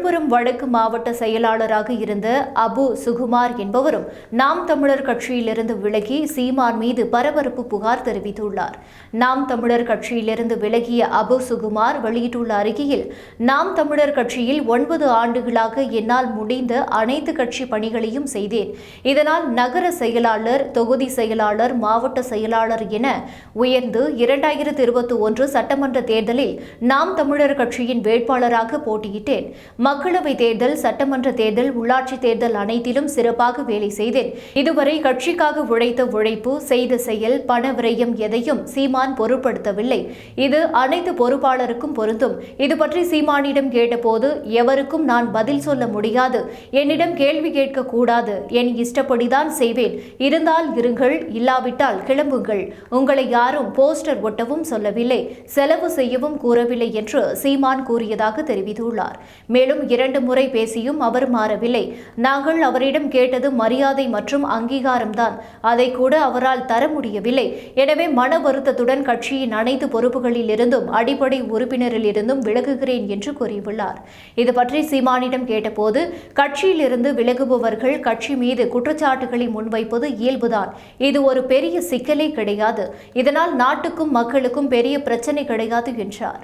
விழுப்புரம் வடக்கு மாவட்ட செயலாளராக இருந்த அபு சுகுமார் என்பவரும் நாம் தமிழர் கட்சியிலிருந்து விலகி சீமான் மீது பரபரப்பு புகார் தெரிவித்துள்ளார். நாம் தமிழர் கட்சியிலிருந்து விலகிய அபு சுகுமார் வெளியிட்டுள்ள அறிக்கையில் நாம் தமிழர் கட்சியில் ஒன்பது ஆண்டுகளாக என்னால் முடிந்த அனைத்து கட்சி பணிகளையும் செய்தேன். இதனால் நகர செயலாளர் தொகுதி செயலாளர் மாவட்ட செயலாளர் என உயர்ந்து இரண்டாயிரத்தி இருபத்தி ஒன்று சட்டமன்ற தேர்தலில் நாம் தமிழர் கட்சியின் வேட்பாளராக போட்டியிட்டேன். மக்களவை தேர்தல் சட்டமன்ற தேர்தல் உள்ளாட்சி தேர்தல் அனைத்திலும் சிறப்பாக வேலை செய்தேன். இதுவரை கட்சிக்காக உழைத்த உழைப்பு செய்த செயல் பண விரயம் எதையும் சீமான் பொருட்படுத்தவில்லை. இது அனைத்து பொறுப்பாளருக்கும் பொருந்தும். இது பற்றி சீமானிடம் கேட்டபோது எவருக்கும் நான் பதில் சொல்ல முடியாது. என்னிடம் கேள்வி கேட்க கூடாது என் இஷ்டப்படிதான் செய்வேன். இருந்தால் இருங்கள் இல்லாவிட்டால் கிளம்புங்கள். உங்களை யாரும் போஸ்டர் ஒட்டவும் சொல்லவில்லை. செலவு செய்யவும் கூறவில்லை என்று சீமான் கூறியதாக தெரிவித்துள்ளார். மேலும் இரண்டு முறை பேசியும் அவர் மாறவில்லை. நாங்கள் அவரிடம் கேட்டது மரியாதை மற்றும் அங்கீகாரம்தான். அதை கூட அவரால் தர முடியவில்லை. எனவே மன வருத்தத்துடன் கட்சியின் அனைத்து பொறுப்புகளில் இருந்தும் அடிப்படை உறுப்பினரில் இருந்தும் விலகுகிறேன் என்று கூறியுள்ளார். இது பற்றி சீமானிடம் கேட்டபோது கட்சியிலிருந்து விலகுபவர்கள் கட்சி மீது குற்றச்சாட்டுகளை முன்வைப்பது இயல்புதான். இது ஒரு பெரிய சிக்கலே கிடையாது. இதனால் நாட்டுக்கும் மக்களுக்கும் பெரிய பிரச்சனை கிடையாது என்றார்.